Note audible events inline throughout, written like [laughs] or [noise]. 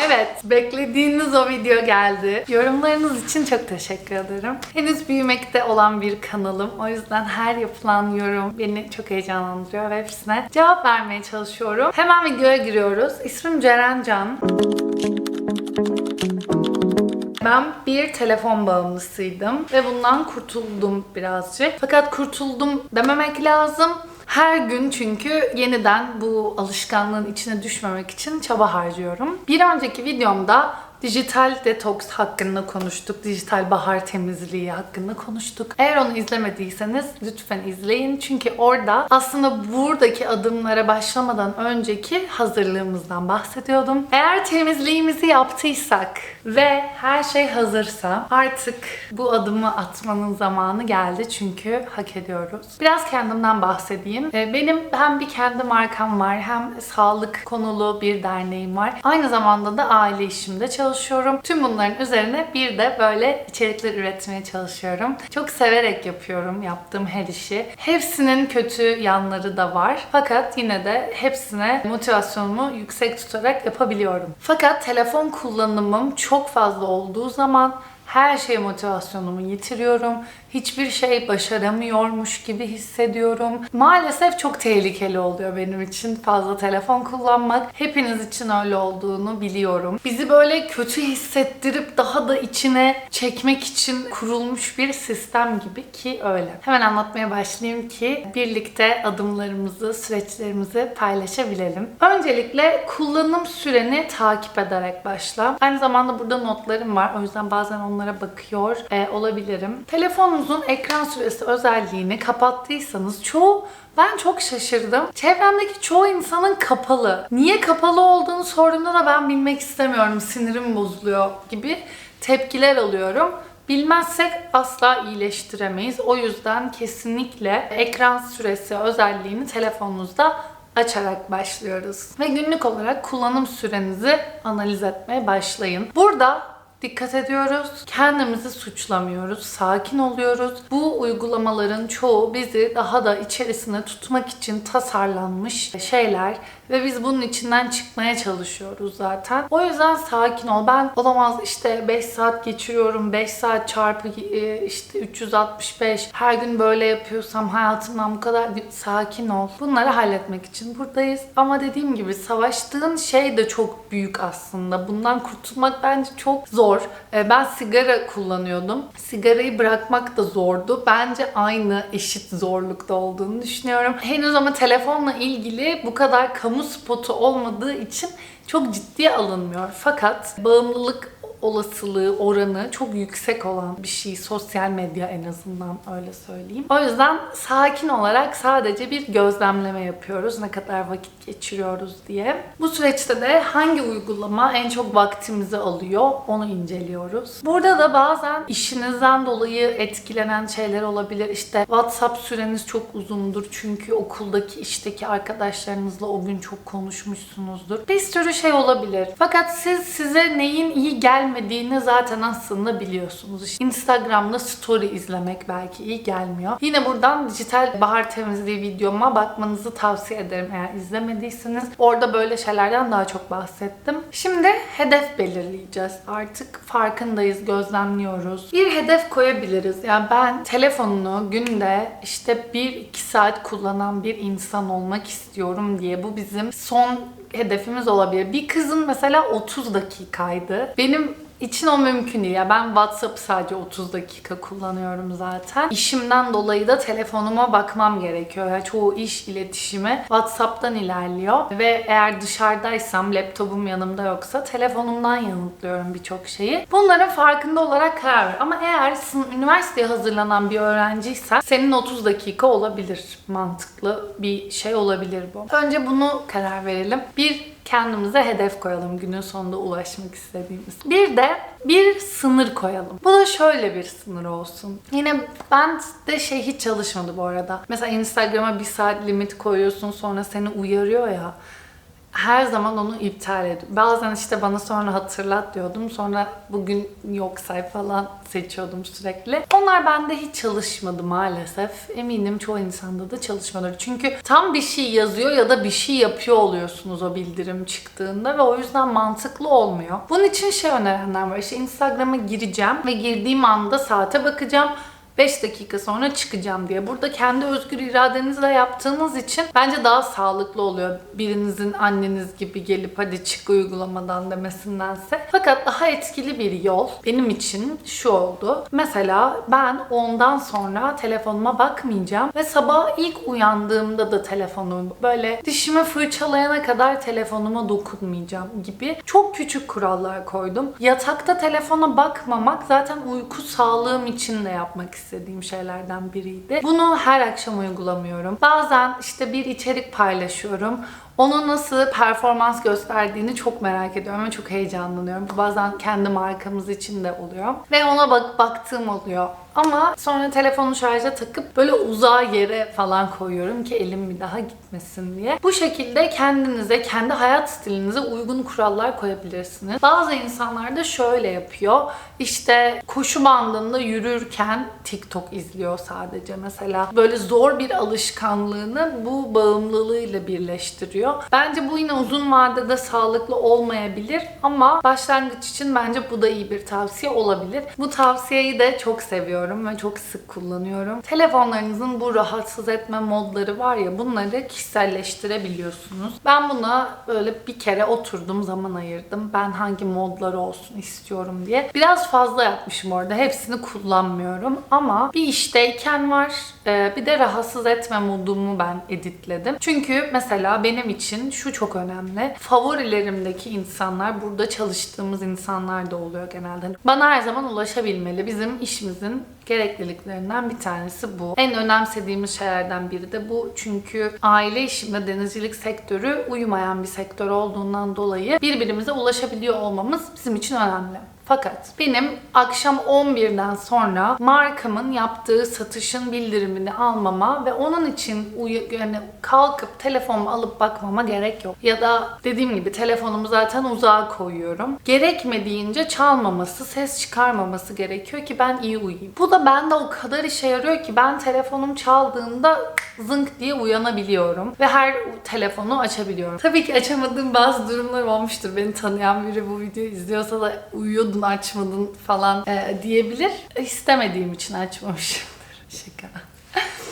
Evet, beklediğiniz o video geldi. Yorumlarınız için çok teşekkür ederim. Henüz büyümekte olan bir kanalım. O yüzden her yapılan yorum beni çok heyecanlandırıyor ve hepsine cevap vermeye çalışıyorum. Hemen videoya giriyoruz. İsmim Ceren Can. Ben bir telefon bağımlısıydım ve bundan kurtuldum birazcık. Fakat kurtuldum dememek lazım. Her gün çünkü yeniden bu alışkanlığın içine düşmemek için çaba harcıyorum. Bir önceki videomda dijital detoks hakkında konuştuk. Dijital bahar temizliği hakkında konuştuk. Eğer onu izlemediyseniz lütfen izleyin. Çünkü orada aslında buradaki adımlara başlamadan önceki hazırlığımızdan bahsediyordum. Eğer temizliğimizi yaptıysak ve her şey hazırsa artık bu adımı atmanın zamanı geldi çünkü hak ediyoruz. Biraz kendimden bahsedeyim. Ee, Benim hem bir kendi markam var hem sağlık konulu bir derneğim var. Aynı zamanda da aile işimde çalışıyorum. Tüm bunların üzerine bir de böyle içerikler üretmeye çalışıyorum. Çok severek yapıyorum yaptığım her işi. Hepsinin kötü yanları da var. Fakat yine de hepsine motivasyonumu yüksek tutarak yapabiliyorum. Fakat telefon kullanımım çok fazla olduğu zaman her şeye motivasyonumu yitiriyorum. Hiçbir şey başaramıyormuş gibi hissediyorum. Maalesef çok tehlikeli oluyor benim için fazla telefon kullanmak. Hepiniz için öyle olduğunu biliyorum. Bizi böyle kötü hissettirip daha da içine çekmek için kurulmuş bir sistem gibi ki öyle. Hemen anlatmaya başlayayım ki birlikte adımlarımızı, süreçlerimizi paylaşabilelim. Öncelikle kullanım süreni takip ederek başla. Aynı zamanda burada notlarım var. O yüzden bazen onlara bakıyor e, olabilirim. Telefonunuzun ekran süresi özelliğini kapattıysanız çoğu ben çok şaşırdım. Çevremdeki çoğu insanın kapalı. Niye kapalı olduğunu sorduğumda da ben bilmek istemiyorum. Sinirim bozuluyor gibi tepkiler alıyorum. Bilmezsek asla iyileştiremeyiz. O yüzden kesinlikle ekran süresi özelliğini telefonunuzda açarak başlıyoruz. Ve günlük olarak kullanım sürenizi analiz etmeye başlayın. Burada dikkat ediyoruz. Kendimizi suçlamıyoruz. Sakin oluyoruz. Bu uygulamaların çoğu bizi daha da içerisine tutmak için tasarlanmış şeyler ve biz bunun içinden çıkmaya çalışıyoruz zaten. O yüzden sakin ol. Ben olamaz işte 5 saat geçiriyorum. 5 saat çarpı e, işte 365. Her gün böyle yapıyorsam hayatımdan bu kadar sakin ol. Bunları halletmek için buradayız. Ama dediğim gibi savaştığın şey de çok büyük aslında. Bundan kurtulmak bence çok zor. E, Ben sigara kullanıyordum. Sigarayı bırakmak da zordu. Bence aynı eşit zorlukta olduğunu düşünüyorum. Henüz ama telefonla ilgili bu kadar kamu spotu olmadığı için çok ciddiye alınmıyor. Fakat bağımlılık olasılığı, oranı çok yüksek olan bir şey. Sosyal medya en azından öyle söyleyeyim. O yüzden sakin olarak sadece bir gözlemleme yapıyoruz. Ne kadar vakit geçiriyoruz diye. Bu süreçte de hangi uygulama en çok vaktimizi alıyor onu inceliyoruz. Burada da bazen işinizden dolayı etkilenen şeyler olabilir. İşte WhatsApp süreniz çok uzundur çünkü okuldaki, işteki arkadaşlarınızla o gün çok konuşmuşsunuzdur. Bir sürü şey olabilir. Fakat siz size neyin iyi gelmediğini zaten aslında biliyorsunuz. İşte Instagram'da story izlemek belki iyi gelmiyor. Yine buradan dijital bahar temizliği videoma bakmanızı tavsiye ederim eğer izlemediyseniz. Orada böyle şeylerden daha çok bahsettim. Şimdi hedef belirleyeceğiz. Artık farkındayız, gözlemliyoruz. Bir hedef koyabiliriz. Yani ben telefonunu günde işte 1-2 saat kullanan bir insan olmak istiyorum diye bu bizim son hedefimiz olabilir. Bir kızın mesela 30 dakikaydı. Benim için o mümkün değil. Ya ben WhatsApp sadece 30 dakika kullanıyorum zaten. İşimden dolayı da telefonuma bakmam gerekiyor. Yani çoğu iş iletişimi WhatsApp'tan ilerliyor. Ve eğer dışarıdaysam, laptopum yanımda yoksa telefonumdan yanıtlıyorum birçok şeyi. Bunların farkında olarak karar ver. Ama eğer üniversiteye hazırlanan bir öğrenciysen senin 30 dakika olabilir. Mantıklı bir şey olabilir bu. Önce bunu karar verelim. Bir kendimize hedef koyalım günün sonunda ulaşmak istediğimiz. Bir de bir sınır koyalım. Bu da şöyle bir sınır olsun. Yine ben de şey hiç çalışmadı bu arada. Mesela Instagram'a bir saat limit koyuyorsun sonra seni uyarıyor ya. Her zaman onu iptal ediyorum. Bazen işte bana sonra hatırlat diyordum. Sonra bugün yok say falan seçiyordum sürekli. Onlar bende hiç çalışmadı maalesef. Eminim çoğu insanda da çalışmadı. Çünkü tam bir şey yazıyor ya da bir şey yapıyor oluyorsunuz o bildirim çıktığında ve o yüzden mantıklı olmuyor. Bunun için şey önerenler var. İşte Instagram'a gireceğim ve girdiğim anda saate bakacağım. 5 dakika sonra çıkacağım diye. Burada kendi özgür iradenizle yaptığınız için bence daha sağlıklı oluyor. Birinizin anneniz gibi gelip hadi çık uygulamadan demesindense. Fakat daha etkili bir yol benim için şu oldu. Mesela ben ondan sonra telefonuma bakmayacağım ve sabah ilk uyandığımda da telefonumu böyle dişimi fırçalayana kadar telefonuma dokunmayacağım gibi çok küçük kurallar koydum. Yatakta telefona bakmamak zaten uyku sağlığım için de yapmak istediğim şeylerden biriydi. Bunu her akşam uygulamıyorum. Bazen işte bir içerik paylaşıyorum. Onun nasıl performans gösterdiğini çok merak ediyorum ve çok heyecanlanıyorum. Bu bazen kendi markamız için de oluyor. Ve ona bak baktığım oluyor. Ama sonra telefonu şarja takıp böyle uzağa yere falan koyuyorum ki elim bir daha gitmesin diye. Bu şekilde kendinize, kendi hayat stilinize uygun kurallar koyabilirsiniz. Bazı insanlar da şöyle yapıyor. İşte koşu bandında yürürken TikTok izliyor sadece mesela. Böyle zor bir alışkanlığını bu bağımlılığıyla birleştiriyor. Bence bu yine uzun vadede sağlıklı olmayabilir ama başlangıç için bence bu da iyi bir tavsiye olabilir. Bu tavsiyeyi de çok seviyorum ve çok sık kullanıyorum. Telefonlarınızın bu rahatsız etme modları var ya bunları kişiselleştirebiliyorsunuz. Ben buna böyle bir kere oturdum zaman ayırdım. Ben hangi modları olsun istiyorum diye. Biraz fazla yapmışım orada. Hepsini kullanmıyorum ama bir işteyken var. Ee, Bir de rahatsız etme modumu ben editledim. Çünkü mesela benim için şu çok önemli. Favorilerimdeki insanlar burada çalıştığımız insanlar da oluyor genelde. Bana her zaman ulaşabilmeli. Bizim işimizin gerekliliklerinden bir tanesi bu. En önemsediğimiz şeylerden biri de bu. Çünkü aile işinde denizcilik sektörü uyumayan bir sektör olduğundan dolayı birbirimize ulaşabiliyor olmamız bizim için önemli. Fakat benim akşam 11'den sonra markamın yaptığı satışın bildirimini almama ve onun için uyu, yani kalkıp telefonumu alıp bakmama gerek yok. Ya da dediğim gibi telefonumu zaten uzağa koyuyorum. Gerekmediğince çalmaması, ses çıkarmaması gerekiyor ki ben iyi uyuyayım. Bu da bende o kadar işe yarıyor ki ben telefonum çaldığında zınk diye uyanabiliyorum ve her telefonu açabiliyorum. Tabii ki açamadığım bazı durumlar olmuştur. Beni tanıyan biri bu videoyu izliyorsa da uyuyordun açmadın falan e, diyebilir. İstemediğim için açmamışımdır. [laughs] Şaka.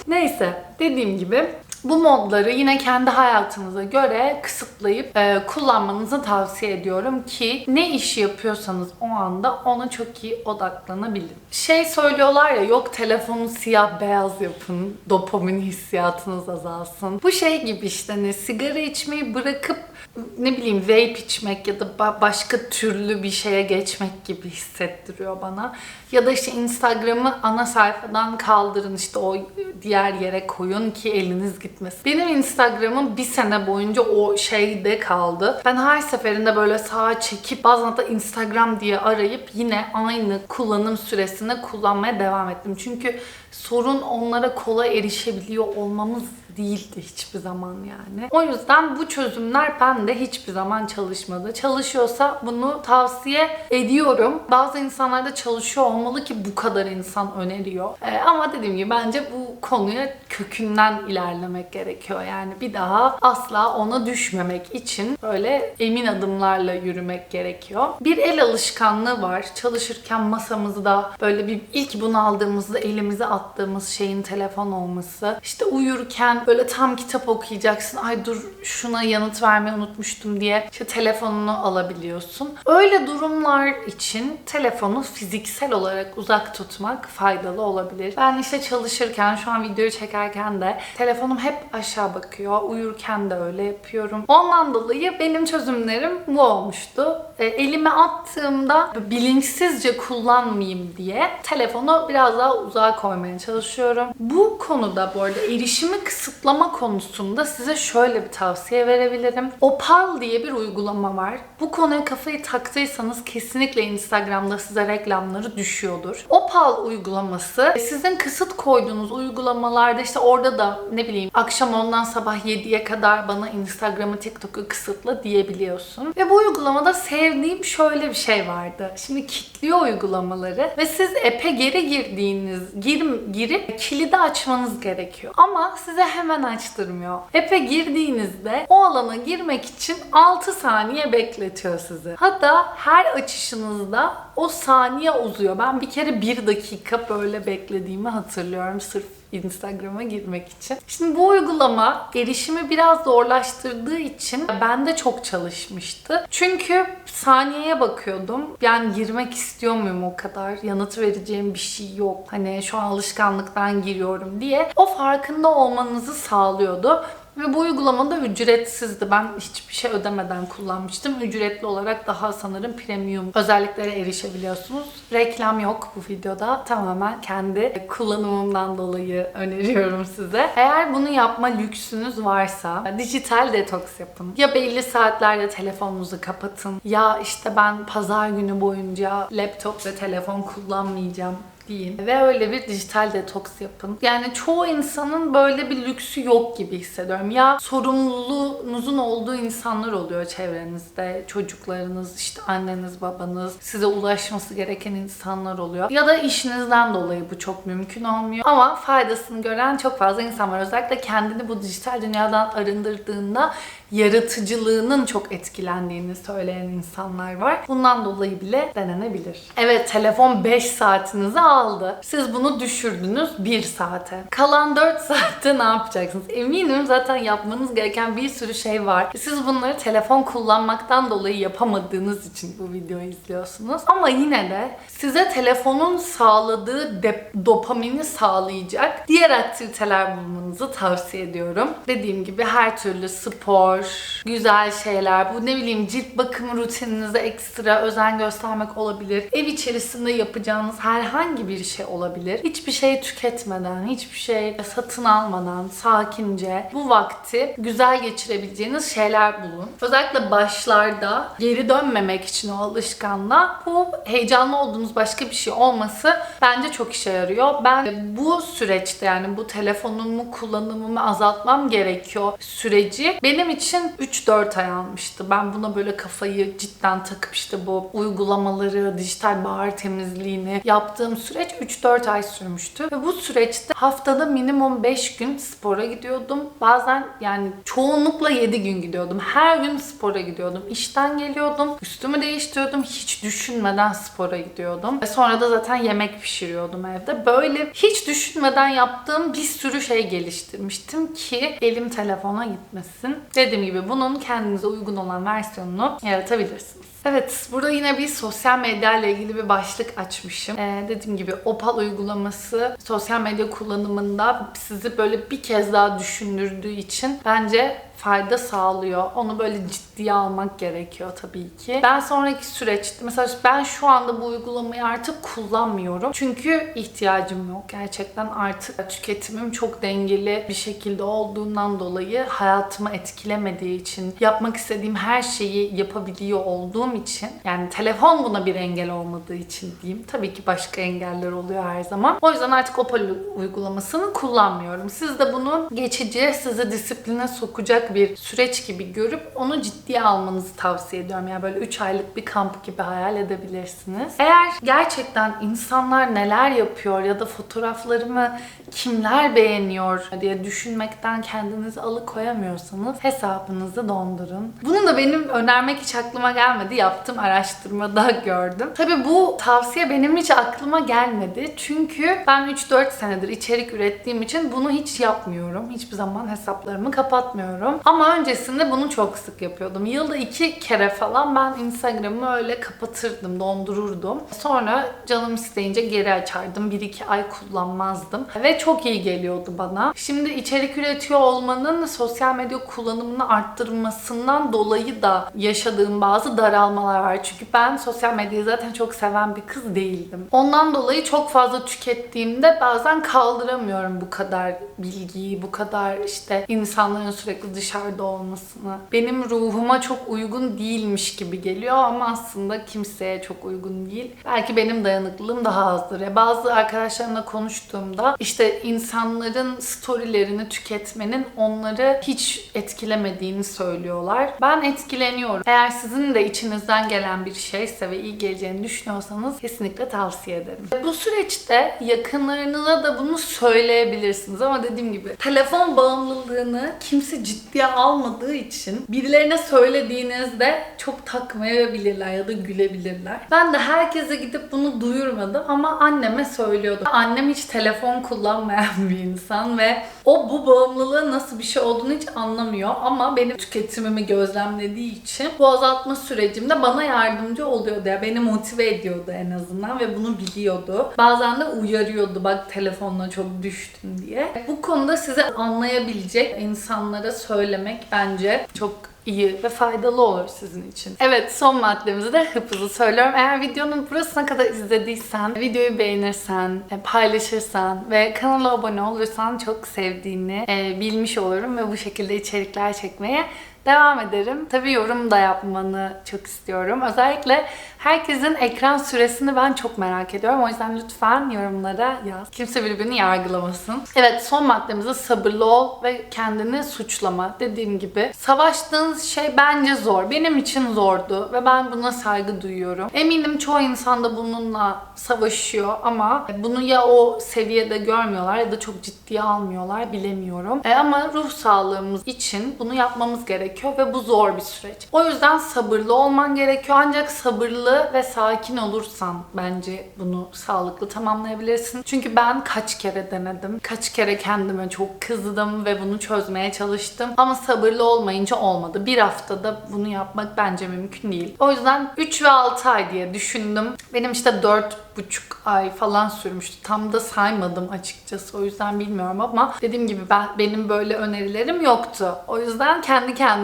Neyse dediğim gibi bu modları yine kendi hayatınıza göre kısıtlayıp e, kullanmanızı tavsiye ediyorum ki ne iş yapıyorsanız o anda ona çok iyi odaklanabilin. Şey söylüyorlar ya yok telefonu siyah beyaz yapın, dopamin hissiyatınız azalsın. Bu şey gibi işte ne sigara içmeyi bırakıp ne bileyim vape içmek ya da ba- başka türlü bir şeye geçmek gibi hissettiriyor bana. Ya da işte Instagram'ı ana sayfadan kaldırın işte o diğer yere koyun ki eliniz gitmesin. Benim Instagram'ım bir sene boyunca o şeyde kaldı. Ben her seferinde böyle sağa çekip bazen de Instagram diye arayıp yine aynı kullanım süresinde kullanmaya devam ettim. Çünkü sorun onlara kolay erişebiliyor olmamız değildi hiçbir zaman yani. O yüzden bu çözümler bende hiçbir zaman çalışmadı. Çalışıyorsa bunu tavsiye ediyorum. Bazı insanlar da çalışıyor olmalı ki bu kadar insan öneriyor. Ee, ama dediğim gibi bence bu konuya kökünden ilerlemek gerekiyor. Yani bir daha asla ona düşmemek için böyle emin adımlarla yürümek gerekiyor. Bir el alışkanlığı var. Çalışırken masamızda böyle bir ilk bunu aldığımızda elimize attığımız şeyin telefon olması. İşte uyurken böyle tam kitap okuyacaksın. Ay dur şuna yanıt vermeyi unutmuştum diye işte telefonunu alabiliyorsun. Öyle durumlar için telefonu fiziksel olarak uzak tutmak faydalı olabilir. Ben işte çalışırken şu an videoyu çekerken de telefonum hep aşağı bakıyor. Uyurken de öyle yapıyorum. Ondan dolayı benim çözümlerim bu olmuştu. E, elime attığımda bilinçsizce kullanmayayım diye telefonu biraz daha uzağa koymaya çalışıyorum. Bu konuda bu arada erişimi kısıtlı kısıtlama konusunda size şöyle bir tavsiye verebilirim. Opal diye bir uygulama var. Bu konuya kafayı taktıysanız kesinlikle Instagram'da size reklamları düşüyordur. Opal uygulaması sizin kısıt koyduğunuz uygulamalarda işte orada da ne bileyim akşam ondan sabah 7'ye kadar bana Instagram'ı TikTok'u kısıtla diyebiliyorsun. Ve bu uygulamada sevdiğim şöyle bir şey vardı. Şimdi kilitliyor uygulamaları ve siz app'e geri girdiğiniz, gir, girip kilidi açmanız gerekiyor. Ama size hemen açtırmıyor. App'e girdiğinizde o alana girmek için 6 saniye bekletiyor sizi. Hatta her açışınızda o saniye uzuyor. Ben bir kere 1 dakika böyle beklediğimi hatırlıyorum sırf Instagram'a girmek için. Şimdi bu uygulama erişimi biraz zorlaştırdığı için bende çok çalışmıştı. Çünkü saniyeye bakıyordum. Yani girmek istiyor muyum o kadar? Yanıt vereceğim bir şey yok. Hani şu an alışkanlıktan giriyorum diye. O farkında olmanızı sağlıyordu. Ve bu uygulamada ücretsizdi. Ben hiçbir şey ödemeden kullanmıştım. Ücretli olarak daha sanırım premium özelliklere erişebiliyorsunuz. Reklam yok bu videoda. Tamamen kendi kullanımımdan dolayı öneriyorum size. Eğer bunu yapma lüksünüz varsa dijital detoks yapın. Ya belli saatlerde telefonunuzu kapatın. Ya işte ben pazar günü boyunca laptop ve telefon kullanmayacağım deyin ve öyle bir dijital detoks yapın. Yani çoğu insanın böyle bir lüksü yok gibi hissediyorum. Ya sorumluluğunuzun olduğu insanlar oluyor çevrenizde. Çocuklarınız, işte anneniz, babanız, size ulaşması gereken insanlar oluyor. Ya da işinizden dolayı bu çok mümkün olmuyor. Ama faydasını gören çok fazla insan var. Özellikle kendini bu dijital dünyadan arındırdığında yaratıcılığının çok etkilendiğini söyleyen insanlar var. Bundan dolayı bile denenebilir. Evet telefon 5 saatinizi aldı. Siz bunu düşürdünüz 1 saate. Kalan 4 [laughs] saatte ne yapacaksınız? Eminim zaten yapmanız gereken bir sürü şey var. Siz bunları telefon kullanmaktan dolayı yapamadığınız için bu videoyu izliyorsunuz. Ama yine de size telefonun sağladığı dopamini sağlayacak diğer aktiviteler bulmanızı tavsiye ediyorum. Dediğim gibi her türlü spor, güzel şeyler, bu ne bileyim cilt bakımı rutininize ekstra özen göstermek olabilir. Ev içerisinde yapacağınız herhangi bir şey olabilir. Hiçbir şey tüketmeden, hiçbir şey satın almadan, sakince bu vakti güzel geçirebileceğiniz şeyler bulun. Özellikle başlarda geri dönmemek için o alışkanlığa bu heyecanlı olduğunuz başka bir şey olması bence çok işe yarıyor. Ben bu süreçte yani bu telefonumu kullanımımı azaltmam gerekiyor süreci benim için 3-4 ay almıştı. Ben buna böyle kafayı cidden takıp işte bu uygulamaları, dijital bahar temizliğini yaptığım süreç 3-4 ay sürmüştü. Ve bu süreçte haftada minimum 5 gün spora gidiyordum. Bazen yani çoğunlukla 7 gün gidiyordum. Her gün spora gidiyordum. İşten geliyordum. Üstümü değiştiriyordum. Hiç düşünmeden spora gidiyordum. Ve sonra da zaten yemek pişiriyordum evde. Böyle hiç düşünmeden yaptığım bir sürü şey geliştirmiştim ki elim telefona gitmesin. Dediğim gibi bunun kendinize uygun olan versiyonunu yaratabilirsiniz. Evet, burada yine bir sosyal medya ile ilgili bir başlık açmışım. Ee, dediğim gibi Opal uygulaması sosyal medya kullanımında sizi böyle bir kez daha düşündürdüğü için bence fayda sağlıyor. Onu böyle ciddiye almak gerekiyor tabii ki. Ben sonraki süreçte mesela ben şu anda bu uygulamayı artık kullanmıyorum. Çünkü ihtiyacım yok. Gerçekten artık tüketimim çok dengeli bir şekilde olduğundan dolayı hayatımı etkilemediği için yapmak istediğim her şeyi yapabiliyor olduğum için yani telefon buna bir engel olmadığı için diyeyim. Tabii ki başka engeller oluyor her zaman. O yüzden artık Opal uygulamasını kullanmıyorum. Siz de bunu geçici sizi disipline sokacak bir süreç gibi görüp onu ciddiye almanızı tavsiye ediyorum. Yani böyle 3 aylık bir kamp gibi hayal edebilirsiniz. Eğer gerçekten insanlar neler yapıyor ya da fotoğraflarımı kimler beğeniyor diye düşünmekten kendinizi alıkoyamıyorsanız hesabınızı dondurun. Bunu da benim önermek hiç aklıma gelmedi. Yaptığım araştırmada [laughs] gördüm. Tabi bu tavsiye benim hiç aklıma gelmedi. Çünkü ben 3-4 senedir içerik ürettiğim için bunu hiç yapmıyorum. Hiçbir zaman hesaplarımı kapatmıyorum. Ama öncesinde bunu çok sık yapıyordum. Yılda iki kere falan ben Instagram'ı öyle kapatırdım, dondururdum. Sonra canım isteyince geri açardım. 1-2 ay kullanmazdım. Ve çok iyi geliyordu bana. Şimdi içerik üretiyor olmanın sosyal medya kullanımını arttırmasından dolayı da yaşadığım bazı daralmalar var. Çünkü ben sosyal medyayı zaten çok seven bir kız değildim. Ondan dolayı çok fazla tükettiğimde bazen kaldıramıyorum bu kadar bilgiyi, bu kadar işte insanların sürekli dışarıda olmasını. Benim ruhuma çok uygun değilmiş gibi geliyor ama aslında kimseye çok uygun değil. Belki benim dayanıklılığım daha azdır. Ya bazı arkadaşlarımla konuştuğumda işte insanların storylerini tüketmenin onları hiç etkilemediğini söylüyorlar. Ben etkileniyorum. Eğer sizin de içinizden gelen bir şeyse ve iyi geleceğini düşünüyorsanız kesinlikle tavsiye ederim. Bu süreçte yakınlarınıza da bunu söyleyebilirsiniz ama dediğim gibi telefon bağımlılığını kimse ciddiye almadığı için birilerine söylediğinizde çok takmayabilirler ya da gülebilirler. Ben de herkese gidip bunu duyurmadım ama anneme söylüyordum. Annem hiç telefon kullanmayan [laughs] bir insan ve o bu bağımlılığın nasıl bir şey olduğunu hiç anlamıyor ama benim tüketimimi gözlemlediği için bu azaltma sürecimde bana yardımcı oluyordu ya beni motive ediyordu en azından ve bunu biliyordu. Bazen de uyarıyordu bak telefonla çok düştün diye. Bu konuda size anlayabilecek insanlara söylemek bence çok iyi ve faydalı olur sizin için. Evet son maddemizi de hıp hızlı söylüyorum. Eğer videonun burasına kadar izlediysen, videoyu beğenirsen, e, paylaşırsan ve kanala abone olursan çok sevdiğini e, bilmiş olurum ve bu şekilde içerikler çekmeye devam ederim. Tabii yorum da yapmanı çok istiyorum. Özellikle herkesin ekran süresini ben çok merak ediyorum. O yüzden lütfen yorumlara yaz. Kimse birbirini yargılamasın. Evet son maddemize sabırlı ol ve kendini suçlama. Dediğim gibi savaştığınız şey bence zor. Benim için zordu ve ben buna saygı duyuyorum. Eminim çoğu insan da bununla savaşıyor ama bunu ya o seviyede görmüyorlar ya da çok ciddiye almıyorlar bilemiyorum. E ama ruh sağlığımız için bunu yapmamız gerekiyor ve bu zor bir süreç. O yüzden sabırlı olman gerekiyor ancak sabırlı ve sakin olursan bence bunu sağlıklı tamamlayabilirsin. Çünkü ben kaç kere denedim. Kaç kere kendime çok kızdım ve bunu çözmeye çalıştım. Ama sabırlı olmayınca olmadı. Bir haftada bunu yapmak bence mümkün değil. O yüzden 3 ve 6 ay diye düşündüm. Benim işte 4 buçuk ay falan sürmüştü. Tam da saymadım açıkçası. O yüzden bilmiyorum ama dediğim gibi ben benim böyle önerilerim yoktu. O yüzden kendi kendime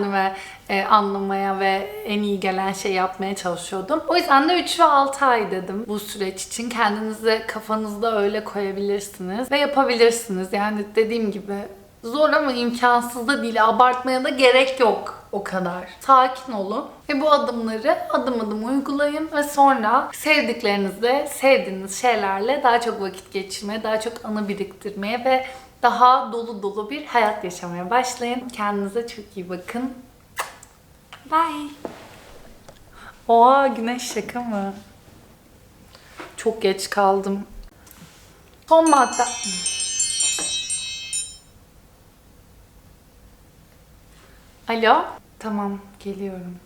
e, anlamaya ve en iyi gelen şey yapmaya çalışıyordum. O yüzden de 3 ve 6 ay dedim bu süreç için. Kendinize kafanızda öyle koyabilirsiniz ve yapabilirsiniz. Yani dediğim gibi zor ama imkansız da değil. Abartmaya da gerek yok o kadar. Sakin olun ve bu adımları adım adım uygulayın ve sonra sevdiklerinizle, sevdiğiniz şeylerle daha çok vakit geçirmeye, daha çok anı biriktirmeye ve daha dolu dolu bir hayat yaşamaya başlayın. Kendinize çok iyi bakın. Bye. Oha güneş şaka mı? Çok geç kaldım. Son madde. Alo. Tamam, geliyorum.